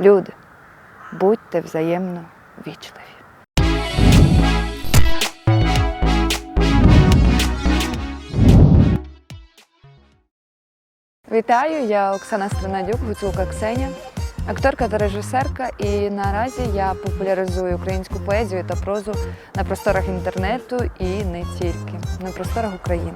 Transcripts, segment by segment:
Люди, будьте взаємно вічливі. Вітаю, я Оксана Странадюк, Гуцулка Ксеня, акторка та режисерка. І наразі я популяризую українську поезію та прозу на просторах інтернету і не тільки на просторах України.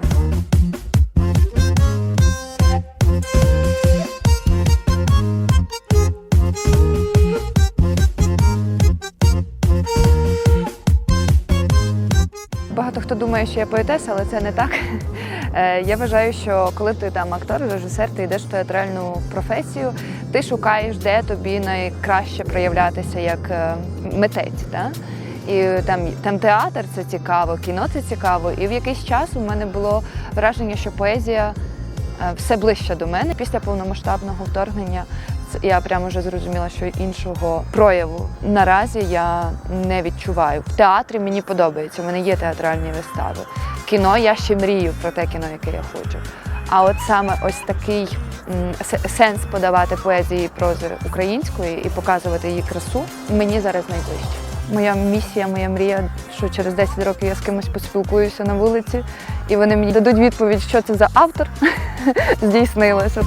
Багато хто думає, що я поетеса, але це не так. Е, Я вважаю, що коли ти там актор, режисер, ти йдеш в театральну професію, ти шукаєш, де тобі найкраще проявлятися як е, митець. Да? І там, там театр це цікаво, кіно це цікаво. І в якийсь час у мене було враження, що поезія е, все ближче до мене. Після повномасштабного вторгнення я прямо вже зрозуміла, що іншого прояву наразі я не відчуваю. В театрі мені подобається, у мене є театральні вистави. Кіно я ще мрію про те кіно, яке я хочу. А от саме ось такий сенс подавати поезії прози української і показувати її красу мені зараз найближче. Моя місія, моя мрія, що через 10 років я з кимось поспілкуюся на вулиці, і вони мені дадуть відповідь, що це за автор, здійснилося.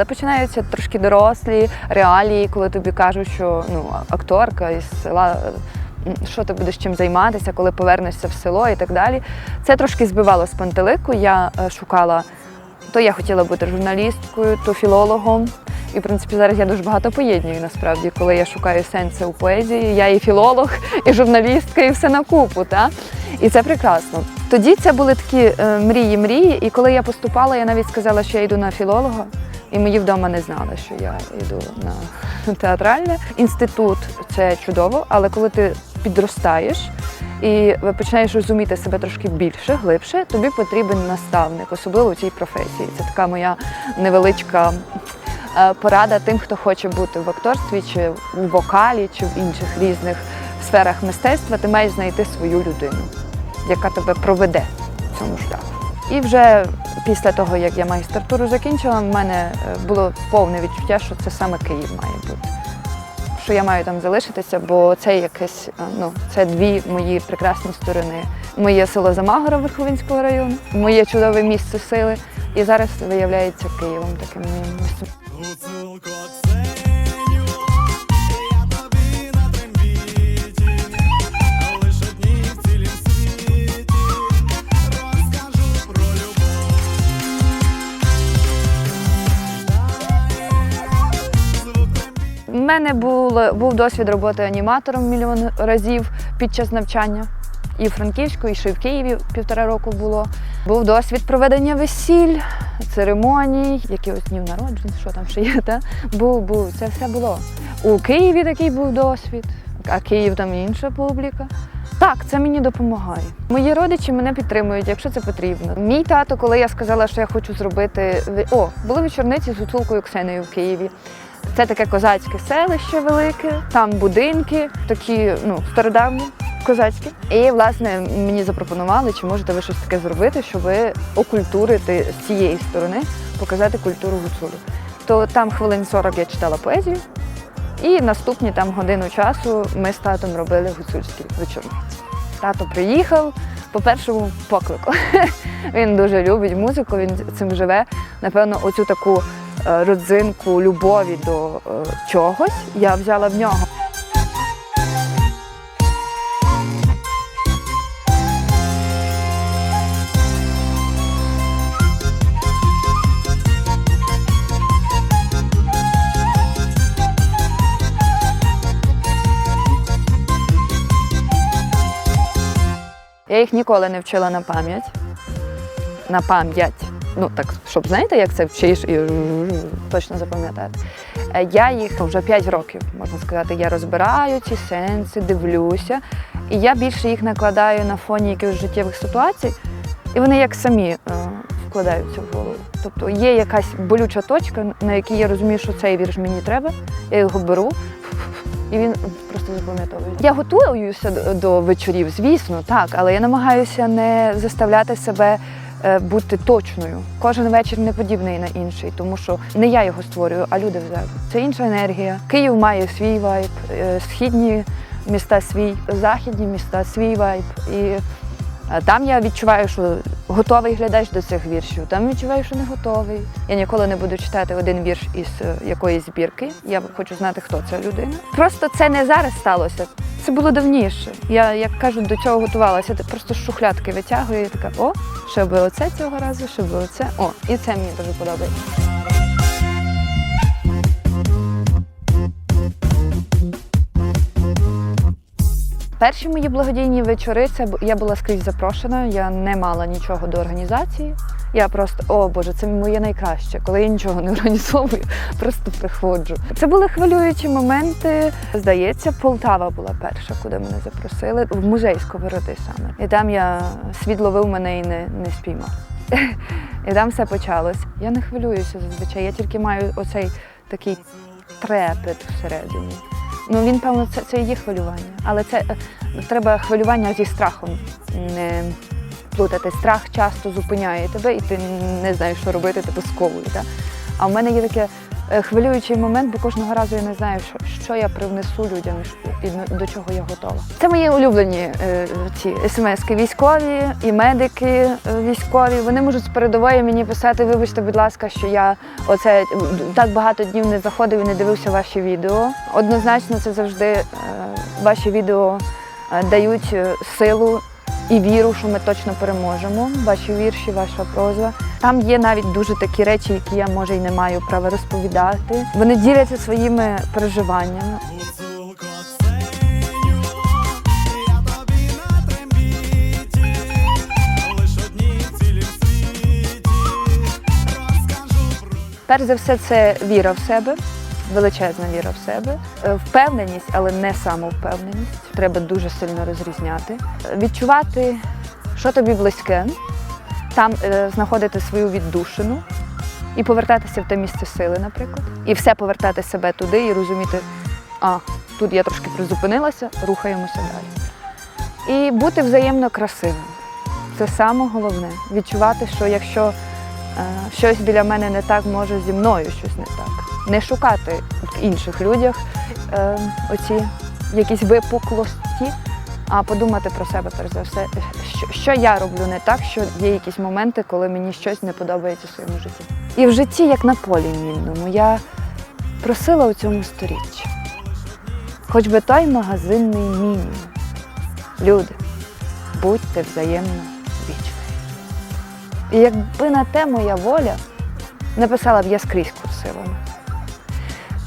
Але починаються трошки дорослі реалії, коли тобі кажуть, що ну, акторка із села, що ти будеш чим займатися, коли повернешся в село і так далі. Це трошки збивало з пантелику. Я е, шукала, то я хотіла бути журналісткою, то філологом. І, в принципі, зараз я дуже багато поєднюю насправді, коли я шукаю сенси у поезії. Я і філолог, і журналістка, і все на купу. Та? І це прекрасно. Тоді це були такі е, мрії, мрії. І коли я поступала, я навіть сказала, що я йду на філолога. І мої вдома не знали, що я йду на театральне. Інститут це чудово, але коли ти підростаєш і починаєш розуміти себе трошки більше, глибше, тобі потрібен наставник, особливо у цій професії. Це така моя невеличка е, порада тим, хто хоче бути в акторстві, чи у вокалі, чи в інших різних сферах мистецтва. Ти маєш знайти свою людину, яка тебе проведе в цьому шляху. І вже після того, як я магістратуру закінчила, в мене е, було повне відчуття, що це саме Київ має бути. Що я маю там залишитися, бо це якесь, е, ну, це дві мої прекрасні сторони. Моє село Замагора Верховинського району, моє чудове місце сили. І зараз виявляється Києвом таким моїм місцем. Мене був, був досвід роботи аніматором мільйон разів під час навчання. І в Франківську, і ще в Києві півтора року було. Був досвід проведення весіль, церемоній, якихось днів народжень, що там ще є. Та? Був, був, це все було. У Києві такий був досвід, а Київ там інша публіка. Так, це мені допомагає. Мої родичі мене підтримують, якщо це потрібно. Мій тато, коли я сказала, що я хочу зробити. О, були вечорниці з гуцулкою Ксенею в Києві. Це таке козацьке селище велике, там будинки, такі ну, стародавні козацькі. І власне мені запропонували, чи можете ви щось таке зробити, щоб окультурити з цієї сторони, показати культуру гуцулю. То там хвилин 40 я читала поезію, і наступні там годину часу ми з татом робили гуцульські вечорниці. Тато приїхав по першому поклику. Він дуже любить музику, він цим живе. Напевно, оцю таку родзинку любові до е, чогось я взяла в нього. Я їх ніколи не вчила на пам'ять. На пам'ять. Ну так, щоб знаєте, як це вчиш і точно запам'ятати. Е, Я їх вже 5 років, можна сказати, я розбираю ці сенси, дивлюся. І я більше їх накладаю на фоні якихось життєвих ситуацій. І вони як самі е, вкладаються в голову. Тобто є якась болюча точка, на якій я розумію, що цей вірш мені треба, я його беру. І він просто запам'ятовує. Я готуюся до- вечорів, звісно, так, але я намагаюся не заставляти себе бути точною. Кожен вечір не подібний на інший, тому що не я його створюю, а люди взагалі. Це інша енергія. Київ має свій вайб, е, східні міста свій, західні міста свій вайб. І е, там я відчуваю, що готовий глядач до цих віршів. Там відчуваю, що не готовий. Я ніколи не буду читати один вірш із е, якоїсь збірки. Я хочу знати, хто ця людина. Просто це не зараз сталося. Це було давніше. Я, як кажуть, до цього готувалася. Ти просто з шухлядки витягую і така, о, ще оце цього разу, ще би оце. О, і це мені дуже подобається. Перші мої благодійні вечори це я була скрізь запрошена. Я не мала нічого до організації. Я просто о Боже, це моє найкраще. Коли я нічого не організовую, просто приходжу. Це були хвилюючі моменти. Здається, Полтава була перша, куди мене запросили в музей сковороди саме. І там я світ ловив мене і не, не спіймав. І там все почалось. Я не хвилююся зазвичай. Я тільки маю оцей такий трепет всередині. Ну він, певно, це, це і є хвилювання. Але це е, треба хвилювання зі страхом не плутати. Страх часто зупиняє тебе, і ти не знаєш, що робити, тебе сковує. А в мене є таке е, хвилюючий момент, бо кожного разу я не знаю, що, що я привнесу людям і до- чого я готова. Це мої улюблені е, ці смски військові і медики е, військові. Вони можуть з передової мені писати, вибачте, будь ласка, що я оце так багато днів не заходив і не дивився ваші відео. Однозначно, це завжди е, ваші відео е, дають силу і віру, що ми точно переможемо. Ваші вірші, ваша проза. Там є навіть дуже такі речі, які я може і не маю права розповідати. Вони діляться своїми переживаннями. Перш за все, це віра в себе, величезна віра в себе, Е, впевненість, але не самовпевненість. Треба дуже сильно розрізняти. Відчувати, що тобі близьке, там е, знаходити свою віддушину і повертатися в те місце сили, наприклад. І все повертати себе туди і розуміти, а тут я трошки призупинилася, рухаємося далі. І бути взаємно красивим. Це саме головне. Відчувати, що якщо е, щось біля мене не так, може зі мною щось не так. Не шукати в інших людях е, оці якісь випуклості, а подумати про себе перш за все, що, що я роблю не так, що є якісь моменти, коли мені щось не подобається в своєму житті. І в житті, як на полі мінному, я просила у цьому сторіччі. Хоч би той магазинний мінімум. Люди, будьте взаємно вічливі. І якби на те моя воля, написала б я скрізь курсивами.